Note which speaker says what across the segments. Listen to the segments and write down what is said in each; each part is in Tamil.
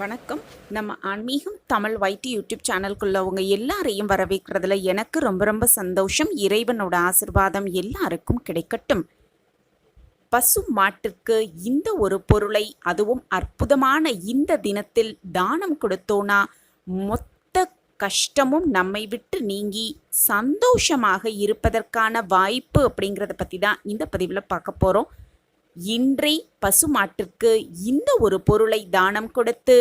Speaker 1: வணக்கம். நம்ம ஆன்மீகம் தமிழ் வைட்டி யூடியூப் சேனலுக்குள்ள உங்கள் எல்லாரையும் வரவேற்கிறதுல எனக்கு ரொம்ப ரொம்ப சந்தோஷம். இறைவனோட ஆசிர்வாதம் எல்லாருக்கும் கிடைக்கட்டும். பசு மாட்டிற்கு இந்த ஒரு பொருளை அதுவும் அற்புதமான இந்த தினத்தில் தானம் கொடுத்தோனா மொத்த கஷ்டமும் நம்மை விட்டு நீங்கி சந்தோஷமாக இருப்பதற்கான வாய்ப்பு அப்படிங்கிறத பற்றி தான் இந்த பதிவில் பார்க்க போகிறோம் இன்றே பசுமாட்டிற்கு இந்த ஒரு பொருளை தானம் கொடுத்து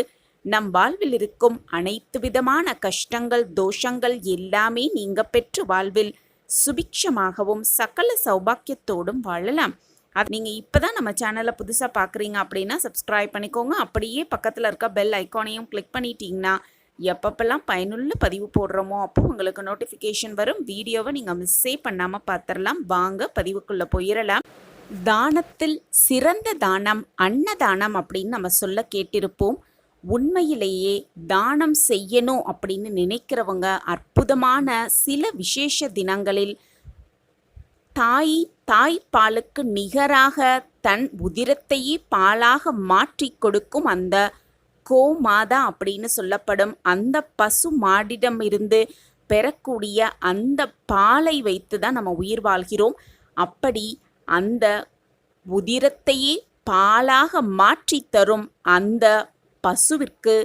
Speaker 1: நம் வாழ்வில் இருக்கும் அனைத்து விதமான கஷ்டங்கள் தோஷங்கள் எல்லாமே நீங்க பெற்று வாழ்வில் சுபிக்ஷமாகவும் சகல சௌபாக்கியத்தோடும் வாழலாம். அது நீங்கள் இப்போ தான் நம்ம சேனலை புதுசாக பார்க்குறீங்க அப்படின்னா சப்ஸ்கிரைப் பண்ணிக்கோங்க. அப்படியே பக்கத்தில் இருக்க பெல் ஐக்கானையும் கிளிக் பண்ணிட்டீங்கன்னா எப்பப்பெல்லாம் பயனுள்ள பதிவு போடுறோமோ அப்போ உங்களுக்கு நோட்டிஃபிகேஷன் வரும். வீடியோவை நீங்கள் மிஸ்ஸே பண்ணாமல் பார்த்துடலாம் வாங்க பதிவுக்குள்ளே போயிடலாம் தானத்தில் சிறந்த தானம் அன்னதானம் அப்படின்னு நம்ம சொல்ல கேட்டிருப்போம். உண்மையிலேயே தானம் செய்யணும் அப்படின்னு நினைக்கிறவங்க அற்புதமான சில விசேஷ தினங்களில் தாய் தாய்ப்பாலுக்கு நிகராக தன் உதிரத்தையே பாலாக மாற்றி கொடுக்கும் அந்த கோமாதா அப்படின்னு சொல்லப்படும். அந்த பசு மாடிடம் இருந்து பெறக்கூடிய அந்த பாலை வைத்து தான் நம்ம உயிர் வாழ்கிறோம். அப்படி அந்த உதிரத்தையே பாலாக மாற்றி தரும் அந்த பசுவிற்கு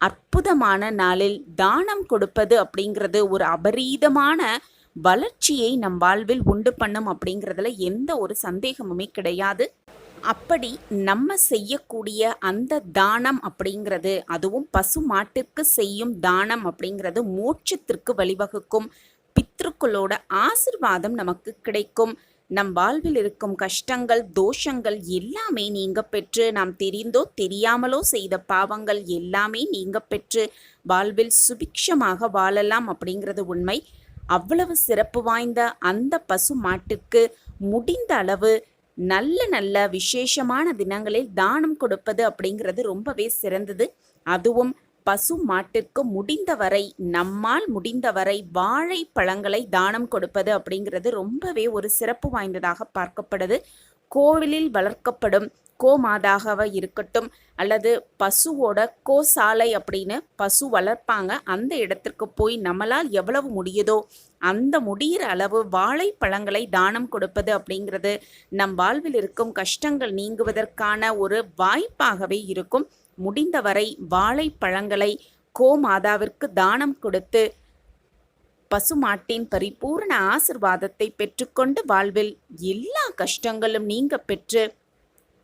Speaker 1: அற்புதமான நாளில் தானம் கொடுப்பது அப்படிங்கிறது ஒரு அபரீதமான வளர்ச்சியை நம் வாழ்வில் உண்டு பண்ணும் அப்படிங்கிறதுல எந்த ஒரு சந்தேகமுமே கிடையாது. அப்படி நம்ம செய்யக்கூடிய அந்த தானம் அப்படிங்கிறது அதுவும் பசு மாட்டிற்கு செய்யும் தானம் அப்படிங்கிறது மோட்சத்திற்கு வழிவகுக்கும். பித்ருக்களோட ஆசிர்வாதம் நமக்கு கிடைக்கும். நம் வாழ்வில் இருக்கும் கஷ்டங்கள் தோஷங்கள் எல்லாமே நீங்க பெற்று நாம் தெரிந்தோ தெரியாமலோ செய்த பாவங்கள் எல்லாமே நீங்க பெற்று வாழ்வில் சுபிக்ஷமாக வாழலாம் அப்படிங்கிறது உண்மை. அவ்வளவு சிறப்பு வாய்ந்த அந்த பசு மாட்டிற்கு முடிந்த அளவு நல்ல நல்ல விசேஷமான தினங்களில் தானம் கொடுப்பது அப்படிங்கிறது ரொம்பவே சிறந்தது. அதுவும் பசு மாட்டிற்கு முடிந்தவரை நம்மால் முடிந்தவரை வாழை பழங்களை தானம் கொடுப்பது அப்படிங்கிறது ரொம்பவே ஒரு சிறப்பு வாய்ந்ததாக பார்க்கப்படுது. கோவிலில் வளர்க்கப்படும் கோமாதாக இருக்கட்டும் அல்லது பசுவோட கோசாலை அப்படின்னு பசு வளர்ப்பாங்க. அந்த இடத்திற்கு போய் நம்மளால் எவ்வளவு முடியுதோ அந்த முடிகிற அளவு வாழைப்பழங்களை தானம் கொடுப்பது அப்படிங்கிறது நம் வாழ்வில் இருக்கும் கஷ்டங்கள் நீங்குவதற்கான ஒரு வாய்ப்பாகவே இருக்கும். முடிந்தவரை வாழைப்பழங்களை கோமாதாவிற்கு தானம் கொடுத்து பசுமாட்டின் பரிபூர்ண ஆசிர்வாதத்தை பெற்றுக்கொண்டு வாழ்வில் எல்லா கஷ்டங்களும் நீங்க பெற்று